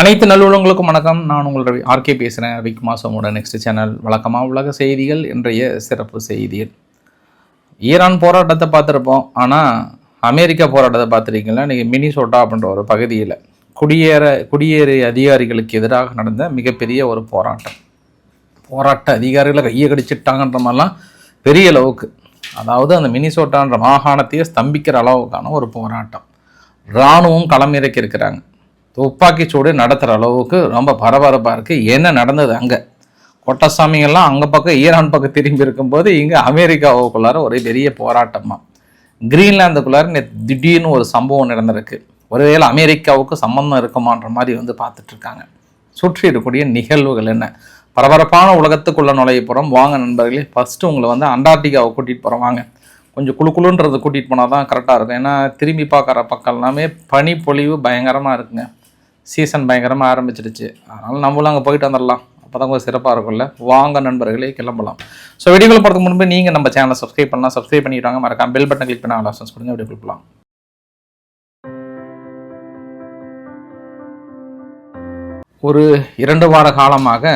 அனைத்து நல்லுள்ளங்களுக்கும் வணக்கம். நான் உங்கள் ரவி ஆர்கே பேசுகிறேன் விக் மாசமோட நெக்ஸ்ட் சேனல் வழக்கமாக உலக செய்திகள் இன்றைய சிறப்பு செய்திகள். ஈரான் போராட்டத்தை பார்த்துருப்போம். ஆனால் அமெரிக்கா போராட்டத்தை பார்த்துருக்கீங்களா? இன்றைக்கி மினிசோட்டா அப்படின்ற ஒரு பகுதியில் குடியேற குடியேறு அதிகாரிகளுக்கு எதிராக நடந்த மிகப்பெரிய ஒரு போராட்டம். போராட்ட அதிகாரிகளை கையை கடிச்சிட்டாங்கன்ற மாதிரிலாம் பெரிய அளவுக்கு. அதாவது அந்த மினிசோட்டான்ற மாகாணத்தையே ஸ்தம்பிக்கிற அளவுக்கான ஒரு போராட்டம். இராணுவம் களமிறக்கி இருக்கிறாங்க. துப்பாக்கி சூடு நடத்துகிற அளவுக்கு ரொம்ப பரபரப்பாக இருக்குது என்ன நடந்தது அங்கே? கொட்டசாமிங்கெல்லாம் அங்கே பக்கம் ஈரான் பக்கம் திரும்பி இருக்கும்போது இங்கே அமெரிக்காவுக்குள்ளார ஒரு பெரிய போராட்டமாக கிரீன்லாந்துக்குள்ளார திடீர்னு ஒரு சம்பவம் நடந்திருக்கு. ஒருவேளை அமெரிக்காவுக்கு சம்பந்தம் இருக்குமான்ற மாதிரி வந்து பார்த்துட்ருக்காங்க. சுற்றி இருக்கக்கூடிய நிகழ்வுகள் என்ன? பரபரப்பான உலகத்துக்குள்ளே நுழைய போகிறோம் வாங்க நண்பர்களே ஃபஸ்ட்டு உங்களை வந்து அண்டார்டிகாவை கூட்டிகிட்டு போகிறோம் வாங்க. கொஞ்சம் குளு குளுன்றது கூட்டிகிட்டு போனால் தான் கரெக்டாக இருக்கும். ஏன்னா திரும்பி பார்க்குற பக்கம் எல்லாமே பனி பொழிவு பயங்கரமாக இருக்குங்க. சீசன் பயங்கரமாக ஆரம்பிச்சிடுச்சு. அதனால் நம்மளும் அங்கே போயிட்டு வந்துடலாம் அப்போ தான் கொஞ்சம் சிறப்பாக இருக்கும்ல. வாங்க நண்பர்களே கிளம்பலாம். ஸோ வீடியோவில் போகிறதுக்கு முன்பு நீங்கள் நம்ம சேனலை சப்ஸ்கிரைப் பண்ணலாம். சப்ஸ்கிரைப் பண்ணிடுவாங்க மறக்காம பெல் பட்டன் கிளிக் பண்ண ஆலோசனை கொடுங்க. வீடியோ கொடுக்கலாம் ஒரு இரண்டு வார காலமாக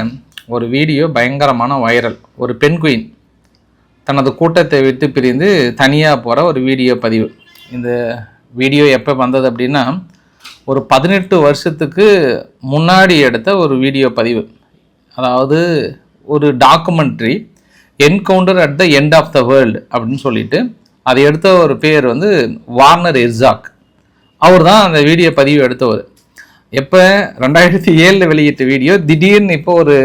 ஒரு வீடியோ பயங்கரமான வைரல் ஒரு பெண் குயின் தனது கூட்டத்தை விட்டு பிரிந்து தனியாக போகிற ஒரு வீடியோ பதிவு. இந்த வீடியோ எப்போ வந்தது அப்படின்னா ஒரு பதினெட்டு வருஷத்துக்கு முன்னாடி எடுத்த ஒரு வீடியோ பதிவு. அதாவது ஒரு documentary encounter at the end of the world அப்படின்னு சொல்லிட்டு அதை எடுத்த ஒரு பேர் வந்து வார்னர் எர்சாக் அவர் தான் அந்த வீடியோ பதிவு எடுத்தவர். எப்போ? ரெண்டாயிரத்தி ஏழில் வெளியிட்ட வீடியோ. திடீர்னு இப்போ ஒரு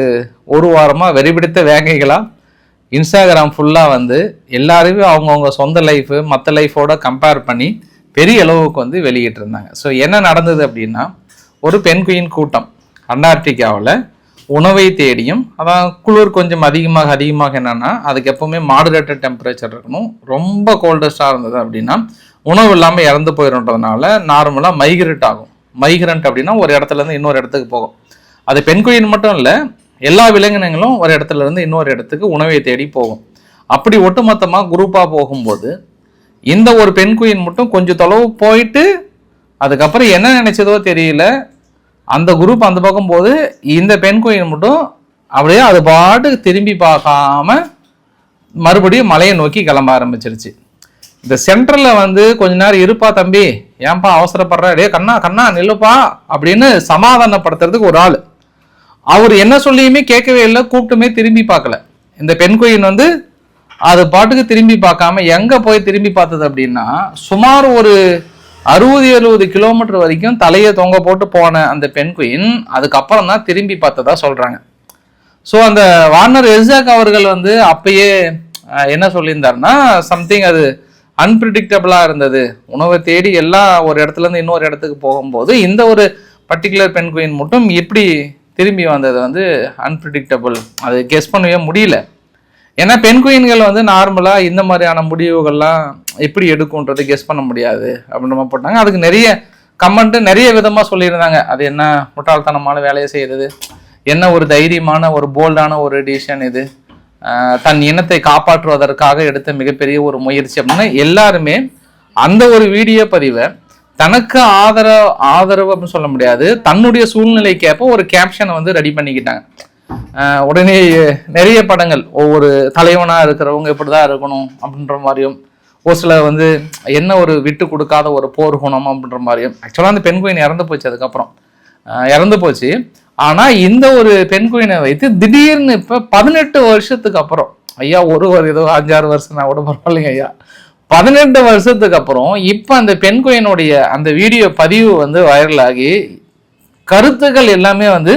ஒரு வாரமாக வெறிபிடித்த வேங்கைகளாக இன்ஸ்டாகிராம் ஃபுல்லாக வந்து எல்லாரையும் அவங்கவுங்க சொந்த லைஃபு மற்ற லைஃபோட கம்பேர் பண்ணி பெரிய அளவுக்கு வந்து வெளியிட்டு இருந்தாங்க ஸோ என்ன நடந்தது அப்படின்னா ஒரு பெண்குயின் கூட்டம் அண்டார்டிகாவில் உணவை தேடியும் அதான் குளிர் கொஞ்சம் அதிகமாக அதிகமாக என்னென்னா அதுக்கு எப்போவுமே மாடுரேட்டட் டெம்பரேச்சர் இருக்கணும். ரொம்ப கோல்டஸ்டாக இருந்தது அப்படின்னா உணவு இல்லாமல் இறந்து போயிடும்ன்றதுனால நார்மலாக மைக்ரேட் ஆகும். மைக்ரண்ட் அப்படின்னா ஒரு இடத்துல இருந்து இன்னொரு இடத்துக்கு போகும். அது பெண் குயின் மட்டும் இல்லை எல்லா விலங்கினங்களும் ஒரு இடத்துல இருந்து இன்னொரு இடத்துக்கு உணவை தேடி போகும். அப்படி ஒட்டுமொத்தமாக குரூப்பாக போகும்போது இந்த ஒரு பெண் குயின் மட்டும் கொஞ்சம் தொலைவு போயிட்டு அதுக்கப்புறம் என்ன நினைச்சதோ தெரியல. அந்த குரூப் அந்த பக்கம் போது இந்த பெண் குயின் மட்டும் அப்படியே அது பாட்டுக்கு திரும்பி பார்க்காம மறுபடியும் மலையை நோக்கி கிளம்ப ஆரம்பிச்சிருச்சு. இந்த சென்டரில் வந்து கொஞ்ச நேரம் இருப்பா தம்பி ஏன்பா அவசரப்படுற? டே கண்ணா கண்ணா நில்லுப்பா அப்படின்னு சமாதானப்படுத்துறதுக்கு ஒரு ஆள். அவர் என்ன சொல்லியுமே கேட்கவே இல்லை கூப்பிட்டுமே திரும்பி பார்க்கல. இந்த பெண் குயின் வந்து அது பாட்டுக்கு திரும்பி பார்க்காம எங்க போய் திரும்பி பார்த்தது அப்படின்னா சுமார் ஒரு அறுபது எழுபது கிலோமீட்டர் வரைக்கும் தலையை தொங்க போட்டு போன அந்த பெண் குயின் அதுக்கப்புறம் தான் திரும்பி பார்த்ததா சொல்றாங்க. ஸோ அந்த வார்னர் எஸ்ஜாக் அவர்கள் வந்து அப்பயே என்ன சொல்லியிருந்தாருன்னா சம்திங் அது அன்பிரிடிக்டபிளாக இருந்தது. உணவை தேடி எல்லாம் ஒரு இடத்துலேருந்து இன்னொரு இடத்துக்கு போகும்போது இந்த ஒரு பர்டிகுலர் பெண் குயின் மட்டும் எப்படி திரும்பி வந்தது வந்து அன்பிரிடிக்டபிள் அது கெஸ் பண்ணவே முடியல. ஏன்னா பெண் குயின்கள் வந்து நார்மலாக இந்த மாதிரியான முடிவுகள்லாம் எப்படி எடுக்கும்ன்றது கெஸ் பண்ண முடியாது அப்படின்ற மாதிரி போட்டாங்க. அதுக்கு நிறைய கமெண்ட்டு நிறைய விதமாக சொல்லியிருந்தாங்க. அது என்ன முட்டாள்தனமான வேலையை செய்கிறது என்ன ஒரு தைரியமான ஒரு போல்டான ஒரு டிசிஷன் இது? தன் இனத்தை காப்பாற்றுவதற்காக எடுத்த மிகப்பெரிய ஒரு முயற்சி அப்படின்னு எல்லாருமே அந்த ஒரு வீடியோ பதிவை தனக்கு ஆதரவு ஆதரவு அப்படின்னு சொல்ல முடியாது. தன்னுடைய சூழ்நிலைக்கேற்ப ஒரு கேப்ஷனை வந்து ரெடி பண்ணிக்கிட்டாங்க. உடனே நிறைய படங்கள். ஒவ்வொரு தலைவனாக இருக்கிறவங்க இப்படி தான் இருக்கணும் அப்படின்ற மாதிரியும் ஒரு சில வந்து என்ன ஒரு விட்டு கொடுக்காத ஒரு போர் குணம் அப்படின்ற மாதிரியும். ஆக்சுவலாக அந்த பெண் குயின் இறந்து போச்சு அதுக்கப்புறம். இறந்து போச்சு. ஆனால் இந்த ஒரு பெண் குயினை வைத்து திடீர்னு இப்போ பதினெட்டு வருஷத்துக்கு அப்புறம் ஐயா ஒரு ஒரு ஏதோ அஞ்சாறு வருஷம் நான் கூட பரவாயில்லைங்க ஐயா. பதினெட்டு வருஷத்துக்கு அப்புறம் இப்போ அந்த பெண் குயினுடைய அந்த வீடியோ பதிவு வந்து வைரல் ஆகி கருத்துக்கள் எல்லாமே வந்து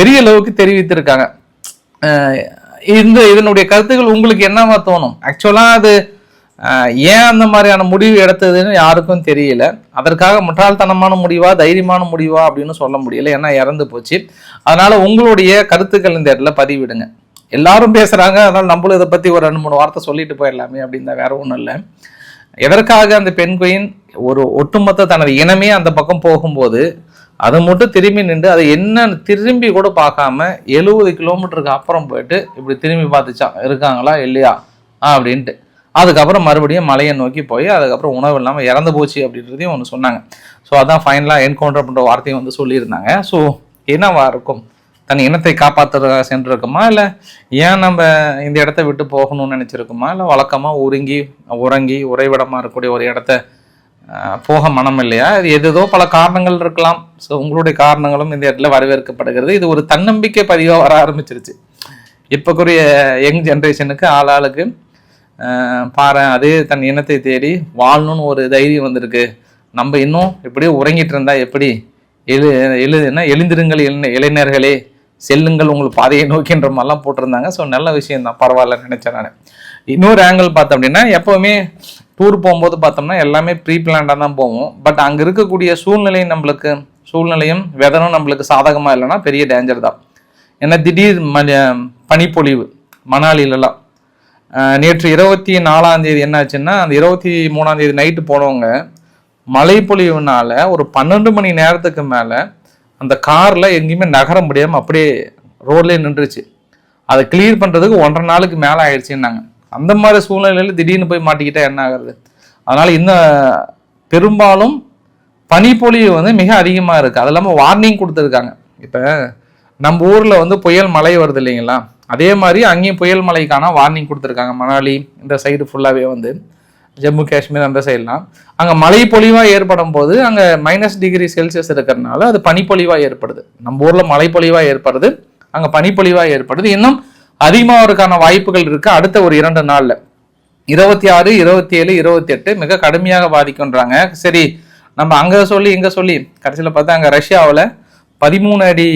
பெரிய அளவுக்கு தெரிவித்திருக்காங்க. இந்த இதனுடைய கருத்துக்கள் உங்களுக்கு என்னவா தோணும்? ஆக்சுவலாக அது ஏன் அந்த மாதிரியான முடிவு எடுத்ததுன்னு யாருக்கும் தெரியல. அதற்காக முட்டாள்தனமான முடிவா தைரியமான முடிவா அப்படின்னு சொல்ல முடியல. ஏன்னா இறந்து போச்சு. அதனால உங்களுடைய கருத்துக்கள் இந்த இடத்துல பதிவிடுங்க. எல்லாரும் பேசுறாங்க. அதனால நம்மளும் இதை பத்தி ஒரு ரெண்டு மூணு வார்த்தை சொல்லிட்டு போயிடலாமே அப்படின்னு வேற ஒன்றும் இல்லை. எதற்காக அந்த பெண் குயின் ஒரு ஒட்டுமொத்த தனது இனமே அந்த பக்கம் போகும்போது அதை மட்டும் திரும்பி நின்று அதை என்னன்னு திரும்பி கூட பார்க்காம எழுபது கிலோமீட்டருக்கு அப்புறம் போயிட்டு இப்படி திரும்பி பார்த்துச்சான் இருக்காங்களா இல்லையா? ஆ அப்படின்ட்டு. அதுக்கப்புறம் மறுபடியும் மலையை நோக்கி போய் அதுக்கப்புறம் உணவு இல்லாமல் இறந்து போச்சு அப்படின்றதையும் ஒன்று சொன்னாங்க. ஸோ அதான் ஃபைனலாக என்கவுண்டர் அப்படின்ற வார்த்தையும் வந்து சொல்லியிருந்தாங்க. ஸோ என்னவா இருக்கும்? தன் இனத்தை காப்பாற்றுறதாக சென்றிருக்குமா? இல்லை ஏன் நம்ம இந்த இடத்த விட்டு போகணும்னு நினச்சிருக்குமா? இல்லை வழக்கமாக உருங்கி உறங்கி உறைவிடமாக இருக்கக்கூடிய ஒரு இடத்த போக மனம் இல்லையா அது எதேதோ பல காரணங்கள் இருக்கலாம். ஸோ உங்களுடைய காரணங்களும் இந்த இடத்துல வரவேற்கப்படுகிறது. இது ஒரு தன்னம்பிக்கை பதிவாக வர ஆரம்பிச்சிருச்சு. இப்போக்குரிய யங் ஜென்ரேஷனுக்கு ஆளாளுக்கு பாரு அதே தன் இனத்தை தேடி வாழணும்னு ஒரு தைரியம் வந்திருக்கு. நம்ம இன்னும் இப்படியே உறங்கிட்டு இருந்தா எப்படி? எழு எழு என்ன? எழுந்திருங்கள் இளைஞ- இளைஞர்களே. செல்லுங்கள் உங்கள் பாதையை நோக்கின்ற மாதிரிலாம் போட்டிருந்தாங்க. ஸோ நல்ல விஷயம் தான் பரவாயில்ல நினச்சேன் நான். இன்னொரு ஆங்கிள் பார்த்தோம் அப்படின்னா எப்போவுமே டூர் போகும்போது பார்த்தோம்னா எல்லாமே ப்ரீ பிளான்டாக தான் போவோம். பட் அங்கே இருக்கக்கூடிய சூழ்நிலை நம்மளுக்கு சூழ்நிலையும் வெதரும் நம்மளுக்கு சாதகமாக இல்லைன்னா பெரிய டேஞ்சர் தான். ஏன்னா திடீர் மணி பனிப்பொழிவு மணாலிலலாம். நேற்று இருபத்தி நாலாம் தேதி என்னாச்சுன்னா அந்த இருபத்தி மூணாம் தேதி நைட்டு போனவங்க மழை பொழிவுனால ஒரு பன்னெண்டு மணி நேரத்துக்கு மேலே அந்த காரில் எங்கேயுமே நகர முடியாமல் அப்படியே ரோட்லேயே நின்றுச்சு. அதை கிளியர் பண்ணுறதுக்கு ஒன்றரை நாளுக்கு மேலே ஆயிடுச்சுன்னாங்க. அந்த மாதிரி சூழ்நிலையில் திடீர்னு போய் மாட்டிக்கிட்டால் என்ன ஆகுறது? அதனால் இன்னும் பெரும்பாலும் பனிப்பொழிவு வந்து மிக அதிகமாக இருக்குது அது இல்லாமல் வார்னிங் கொடுத்துருக்காங்க. இப்போ நம்ம ஊரில் வந்து புயல் மழை வருது இல்லைங்களா? அதே மாதிரி அங்கேயும் புயல் மழைக்கான வார்னிங் கொடுத்துருக்காங்க. மணாலி இந்த சைடு ஃபுல்லாகவே வந்து ஜம்மு காஷ்மீர் அந்த சைட்லாம் அங்கே மழை பொழிவாக ஏற்படும் போது அங்கே மைனஸ் டிகிரி செல்சியஸ் இருக்கிறதுனால அது பனிப்பொழிவாக ஏற்படுது. நம்ம ஊரில் மழை பொழிவாக ஏற்படுது. அங்கே பனிப்பொழிவாக ஏற்படுது. இன்னும் அதிகமாகிறதுக்கான வாய்ப்புகள் இருக்குது அடுத்த ஒரு இரண்டு நாளில். இருபத்தி ஆறு இருபத்தி ஏழு இருபத்தி எட்டு மிக கடுமையாக பாதிக்கும்ன்றாங்க சரி நம்ம அங்கே சொல்லி இங்கே சொல்லி. கடைசியில் பார்த்தா அங்கே ரஷ்யாவில் பதிமூணு அடி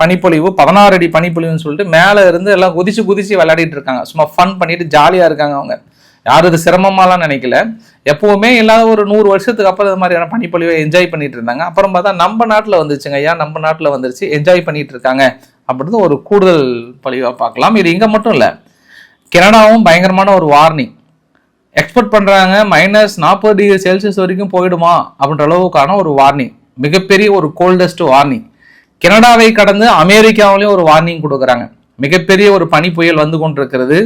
பனிப்பொழிவு பதினாறு அடி பனிப்பொழிவுன்னு சொல்லிட்டு மேலே இருந்து எல்லாம் குதிச்சு குதிச்சு விளையாடிட்டு இருக்காங்க. சும்மா ஃபன் பண்ணிட்டு ஜாலியாக இருக்காங்க அவங்க. யாரும் இது சிரமமாலாம் நினைக்கல. எப்பவுமே இல்லாத ஒரு நூறு வருஷத்துக்கு அப்புறம் இது மாதிரியான பனிப்பொழிவை என்ஜாய் பண்ணிட்டு இருந்தாங்க. அப்புறம் பார்த்தா நம்ம நாட்டில் வந்துச்சுங்க. ஐயா நம்ம நாட்டில் வந்துருச்சு? என்ஜாய் பண்ணிட்டு இருக்காங்க. அப்படின்னு ஒரு கூடுதல் பழிவாக பார்க்கலாம். இது இங்கே மட்டும் இல்லை. கனடாவும் பயங்கரமான ஒரு வார்னிங் எக்ஸ்பெக்ட் பண்ணுறாங்க மைனஸ் நாற்பது டிகிரி செல்சியஸ் வரைக்கும் போயிடுமா அப்படின்ற அளவுக்கான ஒரு வார்னிங் மிகப்பெரிய ஒரு கோல்டஸ்ட் வார்னிங் கனடாவை கடந்து அமெரிக்காவிலையும் ஒரு வார்னிங் கொடுக்குறாங்க. மிகப்பெரிய ஒரு பனி புயல் வந்து கொண்டிருக்கிறது.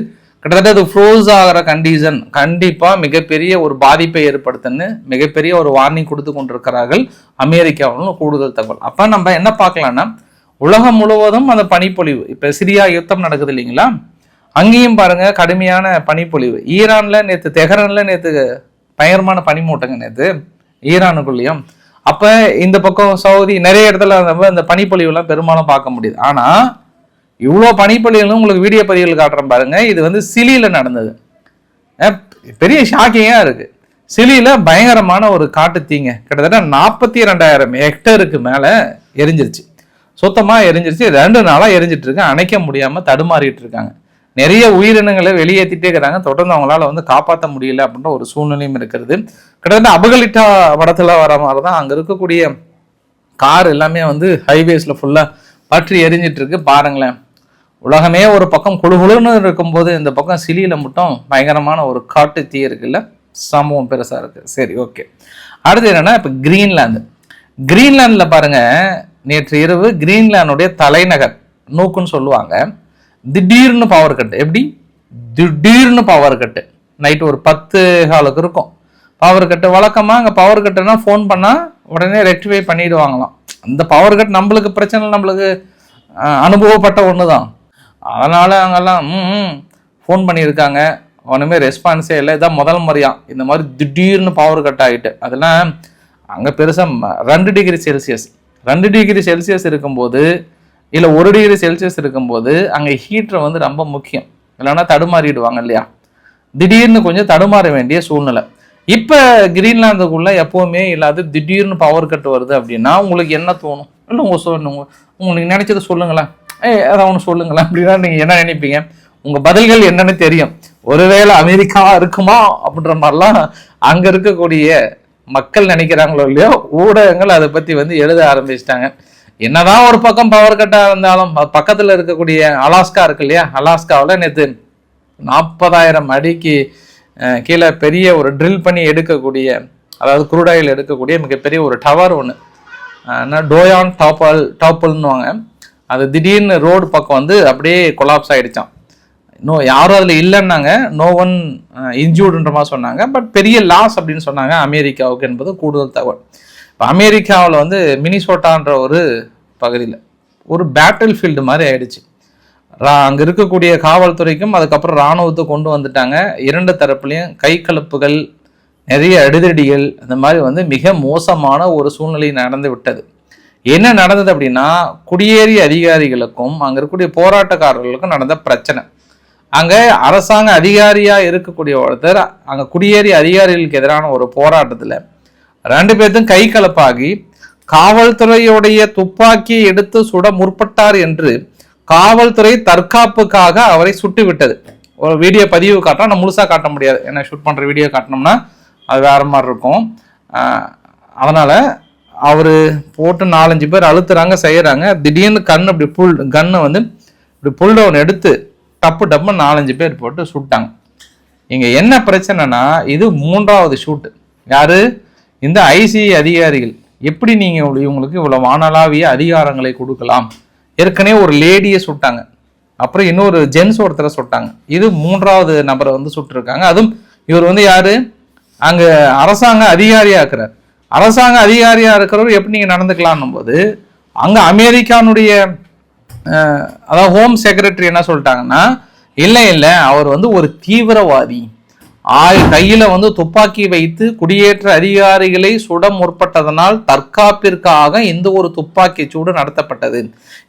கிட்டத்தட்ட அது ஃப்ரோஸ் ஆகிற கண்டிஷன் கண்டிப்பாக மிகப்பெரிய ஒரு பாதிப்பை ஏற்படுத்துன்னு மிகப்பெரிய ஒரு வார்னிங் கொடுத்து கொண்டிருக்கிறார்கள் அமெரிக்காவிலும் கூடுதல் தகவல். அப்போ நம்ம என்ன பார்க்கலான்னா உலகம் முழுவதும் அந்த பனிப்பொழிவு. இப்போ சிரியா யுத்தம் நடக்குது இல்லைங்களா? அங்கேயும் பாருங்க கடுமையான பனிப்பொழிவு. ஈரானில் நேற்று தெஹரானில் நேற்று பயங்கரமான பனிமூட்டங்க நேற்று ஈரானுக்குள்ளேயும். அப்போ இந்த பக்கம் சவுதி நிறைய இடத்துல நம்ம இந்த பனிப்பொழிவுலாம் பெரும்பாலும் பார்க்க முடியுது. ஆனால் இவ்வளோ பனிப்பொழிவுகளும் உங்களுக்கு வீடியோ பதிவுகள் காட்டுறேன் பாருங்க இது வந்து சிலியில் நடந்தது. பெரிய ஷாக்கிங்காக இருக்குது சிலியில் பயங்கரமான ஒரு காட்டு தீங்க கிட்டத்தட்ட நாற்பத்தி ரெண்டாயிரம் ஹெக்டருக்கு மேலே எரிஞ்சிருச்சு. சுத்தமாக எரிஞ்சிருச்சு. ரெண்டு நாளாக எரிஞ்சிட்டு இருக்கு. அணைக்க முடியாமல் தடுமாறிட்டு இருக்காங்க. நிறைய உயிரினங்களை வெளியேற்றிட்டே இருக்கிறாங்க. தொடர்ந்து அவங்களால வந்து காப்பாற்ற முடியல அப்படின்ற ஒரு சூழ்நிலையும் இருக்கிறது கிட்டத்தட்ட அபகலிட்டா படத்தில் வர மாதிரி தான் அங்கே இருக்கக்கூடிய கார் எல்லாமே வந்து ஹைவேஸில் ஃபுல்லாக பற்றி எரிஞ்சிட்டு இருக்கு. பாருங்களேன். உலகமே ஒரு பக்கம் குழுகுழுன்னு இருக்கும்போது இந்த பக்கம் சிலியில் மட்டும் பயங்கரமான ஒரு காட்டு தீ இருக்குல்ல? சம்பவம் பெருசாக இருக்குது சரி ஓகே அடுத்து என்னென்னா இப்போ கிரீன்லாந்து கிரீன்லாந்துல பாருங்கள் நேற்று இரவு கிரீன்லாந்துடைய தலைநகர் நூக்குன்னு சொல்லுவாங்க திடீர்னு பவர் கட்டு எப்படி? திடீர்னு பவர் கட்டு நைட்டு ஒரு பத்து காலுக்கு இருக்கும். பவர் கட்டு வழக்கமாக அங்கே பவர் கட்டுனா ஃபோன் பண்ணால் உடனே ரெக்டிஃபை பண்ணிடுவாங்களாம். அந்த பவர் கட் நம்மளுக்கு பிரச்சனை நம்மளுக்கு அனுபவப்பட்ட ஒன்று தான் அதனால் அங்கெல்லாம் ம் ஃபோன் பண்ணியிருக்காங்க. ஒன்றுமே ரெஸ்பான்ஸே இல்லை. இதான் முதல் முறையாக இந்த மாதிரி திடீர்னு பவர் கட் ஆகிட்டு அதெல்லாம் அங்கே பெருசாக ரெண்டு டிகிரி செல்சியஸ் ரெண்டு டிகிரி செல்சியஸ் இருக்கும்போது இல்லை ஒரு டிகிரி செல்சியஸ் இருக்கும்போது அங்கே ஹீட்டரை வந்து ரொம்ப முக்கியம். இல்லைன்னா தடுமாறிடுவாங்க இல்லையா? திடீர்னு கொஞ்சம் தடுமாற வேண்டிய சூழ்நிலை. இப்போ கிரீன்லாந்துக்குள்ளே எப்போவுமே இல்லாத திடீர்னு பவர் கட் வருது அப்படின்னா உங்களுக்கு என்ன தோணும்? இல்லை உங்கள் சொல்லுங்க உங்களுக்கு நினைச்சது சொல்லுங்களேன். ஏ அதை ஒன்று சொல்லுங்களேன் அப்படின்னா நீங்கள் என்ன நினைப்பீங்க? உங்கள் பதில்கள் என்னன்னு தெரியும். ஒருவேளை அமெரிக்காவாக இருக்குமா அப்படின்ற மாதிரிலாம் அங்கே இருக்கக்கூடிய மக்கள் நினைக்கிறாங்களோ இல்லையோ ஊடகங்கள் அதை பத்தி வந்து எழுத ஆரம்பிச்சிட்டாங்க. என்னதான் ஒரு பக்கம் பவர் கட்டாக இருந்தாலும் பக்கத்தில் இருக்கக்கூடிய அலாஸ்கா இருக்கு இல்லையா? அலாஸ்காவில் நேற்று நாற்பதாயிரம் அடிக்கு கீழே பெரிய ஒரு ட்ரில் பண்ணி எடுக்கக்கூடிய அதாவது குரூடாயில் எடுக்கக்கூடிய மிகப்பெரிய ஒரு டவர் ஒன்று டோயான் டாப்பல் டாப்பல்னுவாங்க அது திடீர்னு ரோடு பக்கம் வந்து அப்படியே கொலாப்ஸ் ஆகிடுச்சான் நோ யாரும் அதில் இல்லைன்னாங்க. நோ ஒன் இன்ஜூர்டுன்ற மாதிரி சொன்னாங்க. பட் பெரிய லாஸ் அப்படின்னு சொன்னாங்க அமெரிக்காவுக்கு என்பது கூடுதல் தகவல். இப்போ அமெரிக்காவில் வந்து மினிசோட்டான்ற ஒரு பகுதியில் ஒரு பேட்டில் ஃபீல்டு மாதிரி ஆயிடுச்சு. அங்கே இருக்கக்கூடிய காவல்துறைக்கும் அதுக்கப்புறம் இராணுவத்தை கொண்டு வந்துட்டாங்க. இரண்டு தரப்புலையும் கை கலப்புகள் நிறைய அடிதடிகள் அந்த மாதிரி வந்து மிக மோசமான ஒரு சூழ்நிலை நடந்து விட்டது. என்ன நடந்தது அப்படின்னா குடியேறிய அதிகாரிகளுக்கும் அங்கே இருக்கக்கூடிய போராட்டக்காரர்களுக்கும் நடந்த பிரச்சனை. அங்கே அரசாங்க அதிகாரியாக இருக்கக்கூடிய ஒருத்தர் அங்கே குடியேறி அதிகாரிகளுக்கு எதிரான ஒரு போராட்டத்தில் ரெண்டு பேர்த்தும் கை கலப்பாகி காவல்துறையுடைய துப்பாக்கி எடுத்து சுட முற்பட்டார் என்று காவல்துறை தற்காப்புக்காக அவரை சுட்டு விட்டது ஒரு வீடியோ பதிவு காட்டினா நான் முழுசாக காட்ட முடியாது. ஏன்னா ஷூட் பண்ணுற வீடியோ காட்டினோம்னா அது வேறு மாதிரி இருக்கும். அதனால் அவர் போட்டு நாலஞ்சு பேர் அழுத்துறாங்க செய்கிறாங்க திடீர்னு கண் அப்படி புல் கன்னை வந்து இப்படி புல் டவுன் எடுத்து டப்பு டப்புன்னு நாலஞ்சு பேர் போட்டு சுட்டாங்க இங்க என்ன பிரச்சனைனா இது மூன்றாவது ஷூட்டு. யாரு? இந்த ஐசிஐ அதிகாரிகள். எப்படி நீங்க இவங்களுக்கு இவ்வளவு வானளாவிய அதிகாரங்களை கொடுக்கலாம்? ஏற்கனவே ஒரு லேடியை சுட்டாங்க அப்புறம் இன்னொரு ஜென்ஸ் ஒருத்தரை சுட்டாங்க இது மூன்றாவது நபரை வந்து சுட்டிருக்காங்க அதுவும் இவர் வந்து யாரு? அங்க அரசாங்க அதிகாரியா இருக்கிறார். அரசாங்க அதிகாரியா இருக்கிறவர் எப்படி நீங்க நடந்துக்கலாம்னும் போது அங்க அமெரிக்கானுடைய அதாவது ஹோம் செக்ரட்டரி என்ன சொல்லிட்டாங்கன்னா இல்லை இல்லை அவர் வந்து ஒரு தீவிரவாதி. ஆய் கையில் வந்து துப்பாக்கி வைத்து குடியேற்ற அதிகாரிகளை சுட முற்பட்டதனால் தற்காப்பிற்காக இந்த ஒரு துப்பாக்கி சூடு நடத்தப்பட்டது.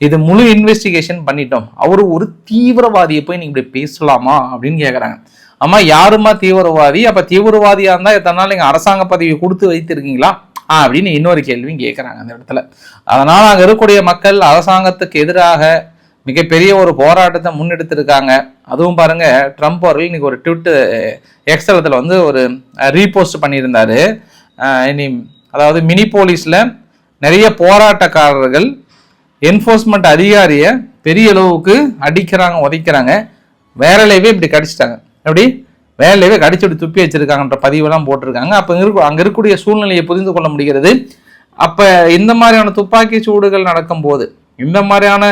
இது முழு இன்வெஸ்டிகேஷன் பண்ணிட்டோம். அவர் ஒரு தீவிரவாதியை போய் நீங்கள் இப்படி பேசலாமா? அப்படின்னு கேட்குறாங்க ஆமாம் யாருமா தீவிரவாதி? அப்போ தீவிரவாதியாக இருந்தால் எத்தனை நாள் நீங்கள் அரசாங்க பதவி கொடுத்து வைத்திருக்கீங்களா? அப்படின்னு இன்னொரு கேள்வியும் கேட்குறாங்க அந்த இடத்துல. அதனால் அங்கே இருக்கக்கூடிய மக்கள் அரசாங்கத்துக்கு எதிராக மிகப்பெரிய ஒரு போராட்டத்தை முன்னெடுத்திருக்காங்க. அதுவும் பாருங்க ட்ரம்ப் அவர்கள் இன்னைக்கு ஒரு ட்விட்டு எக்ஸலத்தில் வந்து ஒரு ரீபோஸ்ட் பண்ணியிருந்தார். இனி அதாவது மினி போலீஸில் நிறைய போராட்டக்காரர்கள் என்ஃபோர்ஸ்மெண்ட் அதிகாரியை பெரிய அளவுக்கு அடிக்கிறாங்க உதைக்கிறாங்க. வேலையவே இப்படி கடிச்சிட்டாங்க. எப்படி? வேலையவே கடிச்சுட்டு துப்பி வச்சிருக்காங்கன்ற பதிவெல்லாம் போட்டிருக்காங்க. அப்போ இருக்க அங்கே இருக்கக்கூடிய சூழ்நிலையை புரிந்து கொள்ள முடிகிறது. அப்போ இந்த மாதிரியான துப்பாக்கி சூடுகள் நடக்கும்போது இந்த மாதிரியான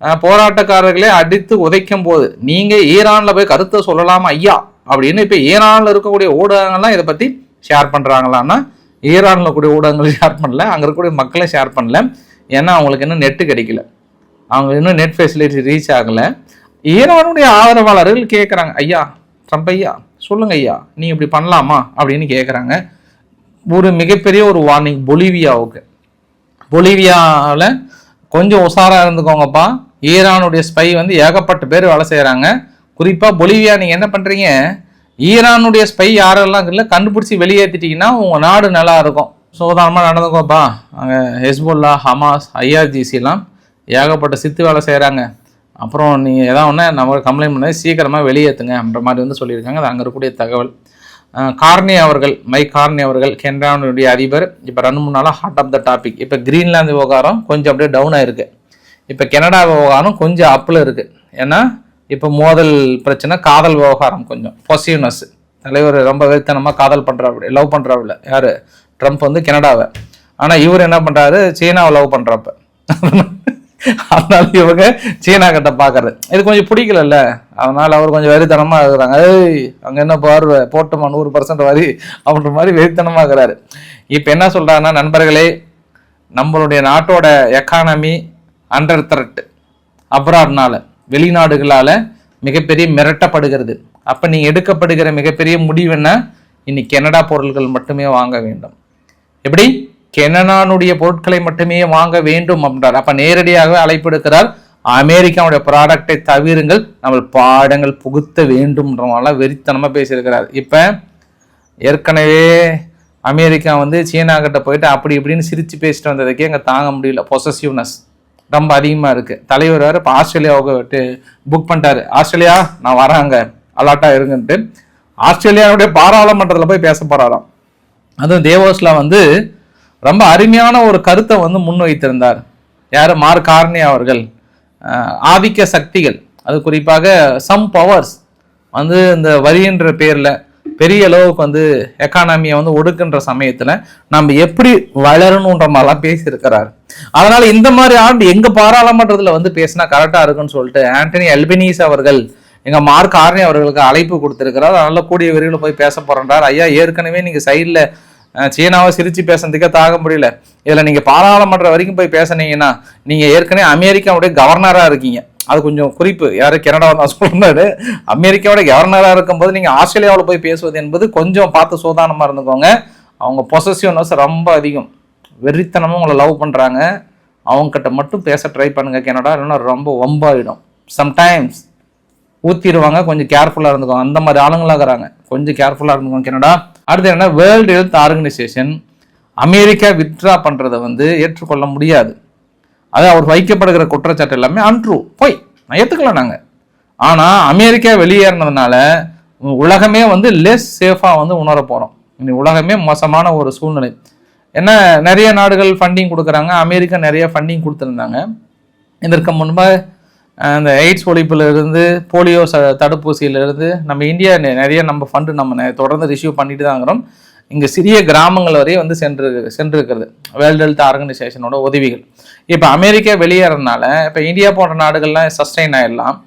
போராட்டக்காரர்களே போராட்டக்காரர்களை அடித்து உதைக்கும் போது நீங்கள் ஈரானில் போய் கருத்தை சொல்லலாமா ஐயா? அப்படின்னு இப்போ ஈரானில் இருக்கக்கூடிய ஊடகங்கள்லாம் இதை பற்றி ஷேர் பண்ணுறாங்களான்னா ஈரானில் கூடிய ஊடகங்கள் ஷேர் பண்ணல அங்கே இருக்கக்கூடிய மக்களை ஷேர் பண்ணல. ஏன்னா அவங்களுக்கு இன்னும் நெட்டு கிடைக்கல. அவங்க இன்னும் நெட் ஃபெசிலிட்டி ரீச் ஆகலை. ஈரானுடைய ஆதரவாளர்கள் கேட்குறாங்க ஐயா ட்ரம்ப் ஐயா சொல்லுங்க ஐயா நீ இப்படி பண்ணலாமா? அப்படின்னு கேட்குறாங்க ஒரு மிகப்பெரிய ஒரு வார்னிங் பொலிவியாவுக்கு. பொலிவியாவில் கொஞ்சம் உஷாராக இருந்துக்கோங்கப்பா. ஈரானுடைய ஸ்பை வந்து ஏகப்பட்ட பேர் வேலை செய்கிறாங்க குறிப்பாக பொலிவியா நீங்கள் என்ன பண்ணுறீங்க ஈரானுடைய ஸ்பை யாரெல்லாம் இல்லை கண்டுபிடிச்சி வெளியேற்றிட்டீங்கன்னா உங்கள் நாடு நல்லா இருக்கும். சோதானமாக நடந்துக்கோப்பா. அங்கே ஹெஸ்புல்லா ஹமாஸ் ஐஆர்ஜிசிலாம் ஏகப்பட்ட சித்து வேலை செய்கிறாங்க அப்புறம் நீங்கள் எதாவது ஒன்று நம்ம கம்ப்ளைண்ட் பண்ணி சீக்கிரமாக வெளியேற்றுங்க அப்படின்ற மாதிரி வந்து சொல்லியிருக்காங்க. அது அங்கே இருக்கக்கூடிய தகவல். கார்னி அவர்கள் மை கார்னி அவர்கள் கென்ரானுடைய அதிபர். இப்போ ரெண்டு மூணு நாளாக ஹாட் ஆஃப் த டாபிக் இப்போ கிரீன்லாந்து விவகாரம் கொஞ்சம் அப்படியே டவுன் ஆயிருக்கு. இப்போ கனடா விவகாரம் கொஞ்சம் அப்பில் இருக்குது ஏன்னா இப்போ மோதல் பிரச்சனை காதல் விவகாரம் கொஞ்சம். பொசிவ்னஸ் தலைவர் ரொம்ப வெறித்தனமாக காதல் பண்ணுறாப்புல லவ் பண்ணுறாப்புல யார்? ட்ரம்ப் வந்து கனடாவை. ஆனால் இவர் என்ன பண்ணுறாரு சீனாவை லவ் பண்ணுறப்ப அதனால இவங்க சீனா கிட்ட பாக்குறது. இது கொஞ்சம் பிடிக்கலல்ல? அதனால அவர் கொஞ்சம் வெறித்தனமா இருக்கிறாங்க. ஏய் அங்க என்ன பார்வை? போட்டோமா? நூறு பர்சன்ட் வரி அப்படின்ற மாதிரி வெறித்தனமா இருக்கிறாரு இப்ப என்ன சொல்றாங்கன்னா நண்பர்களே நம்மளுடைய நாட்டோட எக்கானமி அண்டர் த்ரெட் அப்ராட்னால வெளிநாடுகளால மிகப்பெரிய மிரட்டப்படுகிறது. அப்ப நீங்க எடுக்கப்படுகிற மிகப்பெரிய முடிவு என்ன? இனி கனடா பொருட்கள் மட்டுமே வாங்க வேண்டும். எப்படி? கெனனானுடைய பொருட்களை மட்டுமே வாங்க வேண்டும் அப்படின்றார். அப்ப நேரடியாகவே அழைப்பு எடுக்கிறார் அமெரிக்காவுடைய ப்ராடக்டை தவிருங்கள். நம்ம பாடங்கள் புகுத்த வேண்டும்ன்றவங்களாம் வெறித்தனமாக பேசியிருக்கிறார். இப்போ ஏற்கனவே அமெரிக்கா வந்து சீனா கிட்ட போயிட்டு அப்படி இப்படின்னு சிரித்து பேசிட்டு வந்ததுக்கே அங்கே தாங்க முடியல. பொசசிவ்னஸ் ரொம்ப அதிகமாக இருக்குது தலைவர் வேறு இப்போ ஆஸ்திரேலியாவுக்கு விட்டு புக் பண்ணிட்டாரு. ஆஸ்திரேலியா நான் வராங்க அலாட்டாக இருங்கன்ட்டு. ஆஸ்திரேலியாவுடைய பாராளுமன்றத்தில் போய் பேச போகிறாராம் அதுவும் தேவோஸில் வந்து ரொம்ப அருமையான ஒரு கருத்தை வந்து முன்வைத்திருந்தார். யார்? மார்க் கார்னி அவர்கள். ஆவிக்க ஆதிக்க சக்திகள். அது குறிப்பாக சம் பவர்ஸ் வந்து இந்த வரின்ற பேரில் பெரிய அளவுக்கு வந்து எக்கானமியை வந்து ஒடுக்குன்ற சமயத்தில் நம்ம எப்படி வளரணுன்ற மாதிரிலாம் பேசியிருக்கிறார். அதனால் இந்த மாதிரி ஆண்டு எங்கள் பாராளுமன்றத்தில் வந்து பேசினா கரெக்டாக இருக்குன்னு சொல்லிட்டு ஆண்டனி அல்பினீஸ் அவர்கள் எங்கள் மார்க் ஆர்னி அவர்களுக்கு அழைப்பு கொடுத்துருக்கிறார். அதனால் கூடிய விரைவில் போய் பேச போறேன்றார். ஐயா ஏற்கனவே நீங்கள் சைடில் சீனாவை சிரிச்சு பேசுறதுக்கே தாக முடியல. இதில் நீங்கள் பாராளுமன்றம் வரைக்கும் போய் பேசுனீங்கன்னா நீங்கள் ஏற்கனவே அமெரிக்காவுடைய கவர்னராக இருக்கீங்க. அது கொஞ்சம் குறிப்பு. யார் கனடா தான் சொன்னாரு அமெரிக்காவோட கவர்னராக இருக்கும்போது நீங்கள் ஆஸ்திரேலியாவில் போய் பேசுவது என்பது கொஞ்சம் பார்த்து சோதானமாக இருந்துக்கோங்க. அவங்க பொசசிவ்னஸ் ரொம்ப அதிகம். வெறித்தனமும் உங்களை லவ் பண்ணுறாங்க அவங்கக்கிட்ட மட்டும் பேச ட்ரை பண்ணுங்கள் கனடா இல்லைன்னா ரொம்ப வம்பாயிடும். சம்டைம்ஸ் ஊத்திடுவாங்க கொஞ்சம் கேர்ஃபுல்லாக இருந்துக்கோங்க. அந்த மாதிரி ஆளுங்களாக இருக்கிறாங்க. கொஞ்சம் கேர்ஃபுல்லாக இருந்துக்கோங்க கனடா. அடுத்து என்ன? World health organisation America withdraw பண்ணுறதை வந்து ஏற்றுக்கொள்ள முடியாது. அது அவர் வைக்கப்படுகிற குற்றச்சாட்டு எல்லாமே அன்ட்ரூ போய் நான் ஏற்றுக்கலாம் நாங்கள் ஆனால் அமெரிக்கா வெளியேறினதுனால உலகமே வந்து லெஸ் சேஃபாக வந்து உணர போகிறோம் இனி உலகமே மோசமான ஒரு சூழ்நிலை. என்ன? நிறைய நாடுகள் ஃபண்டிங் கொடுக்குறாங்க. அமெரிக்கா நிறைய ஃபண்டிங் கொடுத்துருந்தாங்க. இதற்கு முன்பாக அந்த எய்ட்ஸ் ஒழிப்புலேருந்து போலியோ ச தடுப்பூசியிலேருந்து நம்ம இந்தியா நெ- நிறைய நம்ம ஃபண்டு நம்ம தொடர்ந்து ரிசீவ் பண்ணிட்டு தான் இருக்கிறோம். இங்கே சிறிய கிராமங்கள் வரையும் வந்து சென்று சென்றிருக்கிறது. வேர்ல்டு ஹெல்த் ஆர்கனைசேஷனோட உதவிகள். இப்போ அமெரிக்கா வெளியேறதுனால இப்போ இந்தியா போன்ற நாடுகள்லாம் சஸ்டைன் ஆகிடலாம்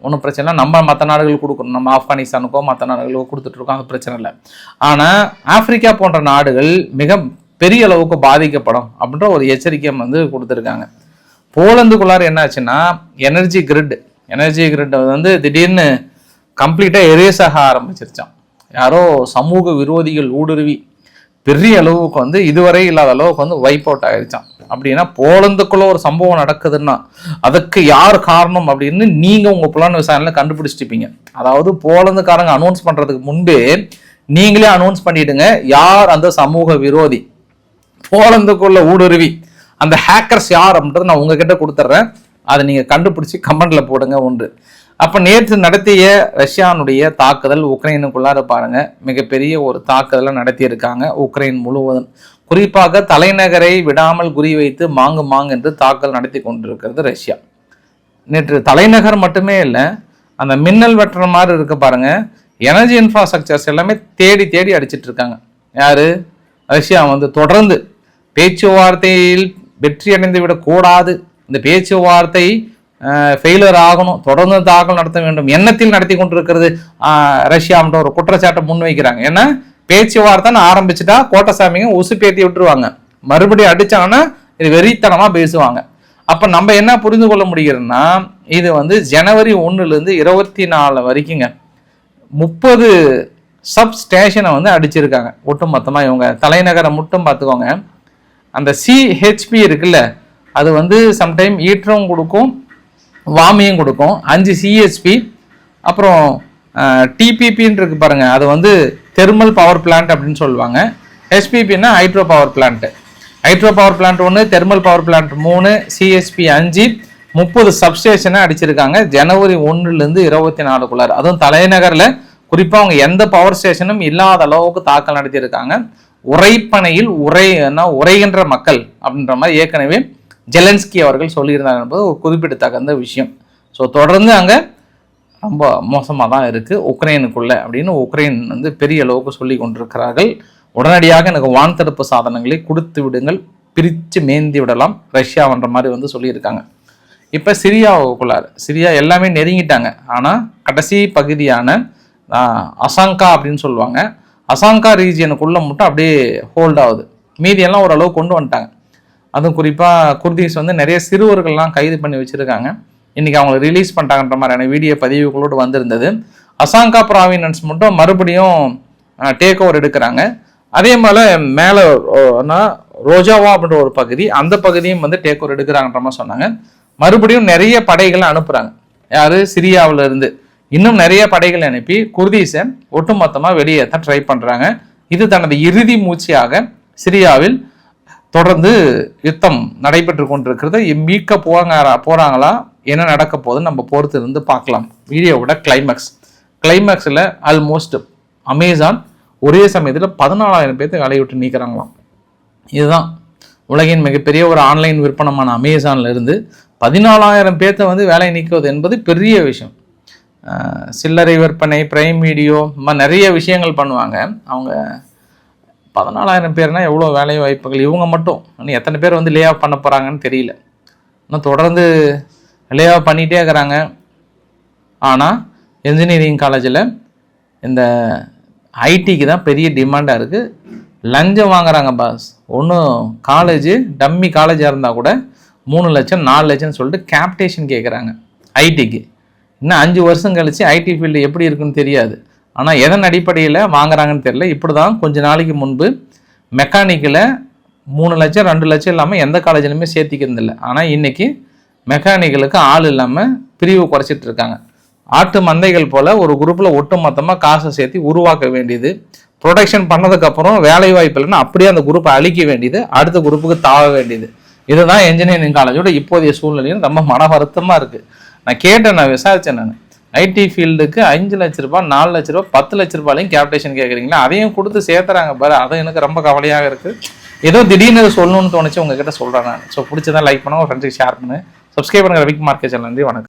ஒன்றும் பிரச்சனை இல்லை. நம்ம மற்ற நாடுகள் கொடுக்கணும். நம்ம ஆப்கானிஸ்தானுக்கோ மற்ற நாடுகளுக்கோ கொடுத்துட்ருக்கோம் அது பிரச்சனை இல்லை. ஆனால் ஆப்பிரிக்கா போன்ற நாடுகள் மிக பெரிய அளவுக்கு பாதிக்கப்படும் அப்படின்ற ஒரு எச்சரிக்கை வந்து கொடுத்துருக்காங்க. போலந்துக்குள்ளார என்ன ஆச்சுன்னா எனர்ஜி கிரிட் எனர்ஜி கிரிட் வந்து திடீர்னு கம்ப்ளீட்டாக எரேஸ் ஆக ஆரம்பிச்சிருச்சான் யாரோ சமூக விரோதிகள் ஊடுருவி பெரிய அளவுக்கு வந்து இதுவரை இல்லாத அளவுக்கு வந்து வைப் அவுட் ஆயிடுச்சான் அப்படின்னா போலந்துக்குள்ள ஒரு சம்பவம் நடக்குதுன்னா அதுக்கு யார் காரணம் அப்படின்னு நீங்க உங்க புலன் விசாரணையில கண்டுபிடிச்சிருப்பீங்க அதாவது போலந்துக்காரங்க அனௌன்ஸ் பண்றதுக்கு முன்பே நீங்களே அனௌன்ஸ் பண்ணிடுங்க யார் அந்த சமூக விரோதி? போலந்துக்குள்ள ஊடுருவி அந்த ஹேக்கர்ஸ் யார் அப்படின்றத நான் உங்ககிட்ட கொடுத்துட்றேன். அதை நீங்கள் கண்டுபிடிச்சி கமெண்டில் போடுங்க ஒன்று அப்போ நேற்று நடத்திய ரஷ்யானுடைய தாக்குதல் உக்ரைனுக்குள்ளார பாருங்க. மிகப்பெரிய ஒரு தாக்குதலை நடத்தியிருக்காங்க உக்ரைன் முழுவதும். குறிப்பாக தலைநகரை விடாமல் குறிவைத்து மாங்கு மாங்கு என்று தாக்குதல் நடத்தி கொண்டிருக்கிறது ரஷ்யா. நேற்று தலைநகர் மட்டுமே இல்லை அந்த மின்னல் வெட்டுற மாதிரி இருக்க பாருங்க. எனர்ஜி இன்ஃப்ராஸ்ட்ரக்சர்ஸ் எல்லாமே தேடி தேடி அடிச்சிட்டு இருக்காங்க. யாரு? ரஷ்யா வந்து தொடர்ந்து பேச்சுவார்த்தையில் வெற்றி அடைந்து விடக்கூடாது இந்த பேச்சுவார்த்தை ஃபெயிலர் ஆகணும் தொடர்ந்து தாக்கல் நடத்த வேண்டும் எண்ணத்தில் நடத்தி கொண்டிருக்கிறது ரஷ்யான்ற ஒரு குற்றச்சாட்டை முன்வைக்கிறாங்க. ஏன்னா பேச்சுவார்த்தைன்னு ஆரம்பிச்சுட்டா கோட்டசாமிங்க உசுப்பேத்தி விட்டுருவாங்க. மறுபடியும் அடிச்சாங்கன்னா இது வெறித்தனமாக பேசுவாங்க. அப்ப நம்ம என்ன புரிந்து கொள்ள முடிகிறதுனா இது வந்து ஜனவரி ஒன்றுலேருந்து இருந்து இருபத்தி நாலு வரைக்குங்க. முப்பது சப் ஸ்டேஷனை வந்து அடிச்சிருக்காங்க. ஒட்டுமொத்தமா இவங்க தலைநகரை மட்டும் பார்த்துக்கோங்க. அந்த சிஹெச்பி இருக்குல்ல அது வந்து சம்டைம் ஈற்றவும் கொடுக்கும் வாமியும் கொடுக்கும். அஞ்சு சிஹெச்பி அப்புறம் டிபிபின்னு இருக்கு பாருங்க. அது வந்து தெர்மல் பவர் பிளான்ட் அப்படின்னு சொல்லுவாங்க. ஹெச்பிபின்னா hydro power plant hydro power plant ஒன்று தெர்மல் பவர் பிளான்ட் மூணு சிஎஸ்பி அஞ்சு முப்பது சப்ஸ்டேஷனை அடிச்சிருக்காங்க. ஜனவரி ஒன்றுலேருந்து இருபத்தி நாலுக்குள்ளார். அதுவும் தலைநகரில் குறிப்பாக அவங்க எந்த பவர் ஸ்டேஷனும் இல்லாத அளவுக்கு தாக்கல் நடத்தியிருக்காங்க. உரைப்பனையில் உரை என்ன உரைகின்ற மக்கள் அப்படின்ற மாதிரி ஏற்கனவே ஜெலன்ஸ்கி அவர்கள் சொல்லியிருந்தாங்க என்பது ஒரு குறிப்பிடத்தகுந்த விஷயம். ஸோ தொடர்ந்து அங்கே ரொம்ப மோசமாக தான் இருக்குது உக்ரைனுக்குள்ளே அப்படின்னு உக்ரைன் வந்து பெரிய அளவுக்கு சொல்லி கொண்டிருக்கிறார்கள். உடனடியாக எனக்கு வான் தடுப்பு சாதனங்களை கொடுத்து விடுங்கள். பிரித்து மேந்தி விடலாம். ரஷ்யான்ற மாதிரி வந்து சொல்லியிருக்காங்க. இப்போ சிரியாவுக்குள்ளார். சிரியா எல்லாமே நெருங்கிட்டாங்க. ஆனால் கடைசி பகுதியான அசங்கா அசாங்கா அப்படின்னு சொல்லுவாங்க. அசாங்கா ரீஜியனுக்குள்ளே மட்டும் அப்படியே ஹோல்ட் ஆகுது. மீதியெல்லாம் ஓரளவு கொண்டு வந்துட்டாங்க. அதுவும் குறிப்பாக குர்தீஸ் வந்து நிறைய சிறுவர்கள்லாம் கைது பண்ணி வச்சுருக்காங்க. இன்றைக்கி அவங்கள ரிலீஸ் பண்ணிட்டாங்கன்ற மாதிரியான வீடியோ பதிவுகளோடு வந்திருந்தது. அசாங்கா ப்ராவினன்ஸ் மட்டும் மறுபடியும் டேக் ஓவர் எடுக்கிறாங்க. அதே போல் மேலே ரோஜாவா அப்படின்ற ஒரு பகுதி அந்த பகுதியும் வந்து டேக் ஓவர் எடுக்கிறாங்கன்ற மாதிரி சொன்னாங்க. மறுபடியும் நிறைய படைகளை அனுப்புகிறாங்க யார்? சிரியாவுல இருந்து இன்னும் நிறைய படைகளை அனுப்பி குர்தீஸை ஒட்டுமொத்தமாக வெளியேற்ற ட்ரை பண்ணுறாங்க இது தனது இறுதி மூச்சியாக சிரியாவில் தொடர்ந்து யுத்தம் நடைபெற்று கொண்டிருக்கிறது. மீட்க போறாங்க போகிறாங்களா என்ன நடக்க போகுதுன்னு நம்ம பொறுத்து இருந்து பார்க்கலாம். வீடியோவோட கிளைமேக்ஸ் கிளைமேக்ஸில் ஆல்மோஸ்ட் அமேசான் ஒரே சமயத்தில் பதினாலாயிரம் பேர்த்து வேலையை விட்டு நீக்கிறாங்களாம். இதுதான் உலகின் மிகப்பெரிய ஒரு ஆன்லைன் விற்பனமான அமேசான்ல இருந்து பதினாலாயிரம் பேர்த்த வந்து வேலையை நீக்குவது என்பது பெரிய விஷயம். சில்லறை விற்பனை பிரைம் வீடியோ இந்த மாதிரி நிறைய விஷயங்கள் பண்ணுவாங்க. அவங்க பதினாலாயிரம் பேர்னா எவ்வளோ வேலை வாய்ப்புகள்? இவங்க மட்டும். இன்னும் எத்தனை பேர் வந்து லே ஆஃப் பண்ண போகிறாங்கன்னு தெரியல. இன்னும் தொடர்ந்து லே ஆஃப் பண்ணிகிட்டே இருக்கிறாங்க. ஆனால் இன்ஜினியரிங் காலேஜில் இந்த ஐடிக்கு தான் பெரிய டிமாண்டாக இருக்குது லஞ்சம் வாங்குறாங்க பாஸ் ஒன்றும் காலேஜு டம்மி காலேஜாக இருந்தால் கூட மூணு லட்சம் நாலு லட்சம்னு சொல்லிட்டு கேப்டேஷன் கேட்குறாங்க ஐடிக்கு இன்னும் அஞ்சு வருஷம் கழிச்சு ஐடி ஃபீல்டு எப்படி இருக்குன்னு தெரியாது. ஆனால் எதன் அடிப்படையில் வாங்குறாங்கன்னு தெரியல. இப்படி தான் கொஞ்ச நாளைக்கு முன்பு மெக்கானிக்கில் மூணு லட்சம் ரெண்டு லட்சம் இல்லாமல் எந்த காலேஜிலுமே சேர்த்திக்கிறதில்ல ஆனால் இன்றைக்கி மெக்கானிக்கலுக்கு ஆள் இல்லாமல் பிரிவு குறைச்சிட்டு இருக்காங்க. ஆட்டு மந்தைகள் போல் ஒரு குரூப்பில் ஒட்டு மொத்தமாக காசை சேர்த்து உருவாக்க வேண்டியது. ப்ரொடக்ஷன் பண்ணதுக்கப்புறம் வேலை வாய்ப்பு இல்லைன்னா அப்படியே அந்த குரூப்பை அழிக்க வேண்டியது. அடுத்த குரூப்புக்கு தாவ வேண்டியது. இதுதான் இன்ஜினியரிங் காலேஜோட இப்போதைய சூழ்நிலையும் ரொம்ப மன வருத்தமாக இருக்குது நான் கேட்டேன் நான் விசாரித்தேன் நான். ஐடி ஃபீல்டுக்கு அஞ்சு லட்ச ரூபாய் நாலு லட்ச ரூபாய் பத்து லட்ச ரூபாயிலையும் கேப்டேஷன் கேட்குறீங்களா அதையும் கொடுத்து சேர்த்துறாங்க பாரு. அது எனக்கு ரொம்ப கவலையாக இருக்குது ஏதோ திடீர்னு சொல்லணும்னு தோணுச்சு உங்ககிட்ட சொல்கிறேன் நான். ஸோ பிடிச்சதான் லைக் பண்ணுங்கள் ஃப்ரெண்ட்ஸுக்கு ஷேர் பண்ணு சப்ஸ்கிரைப் ரவிக் மார்க்கெட் சேனல் நன்றி வணக்கம்.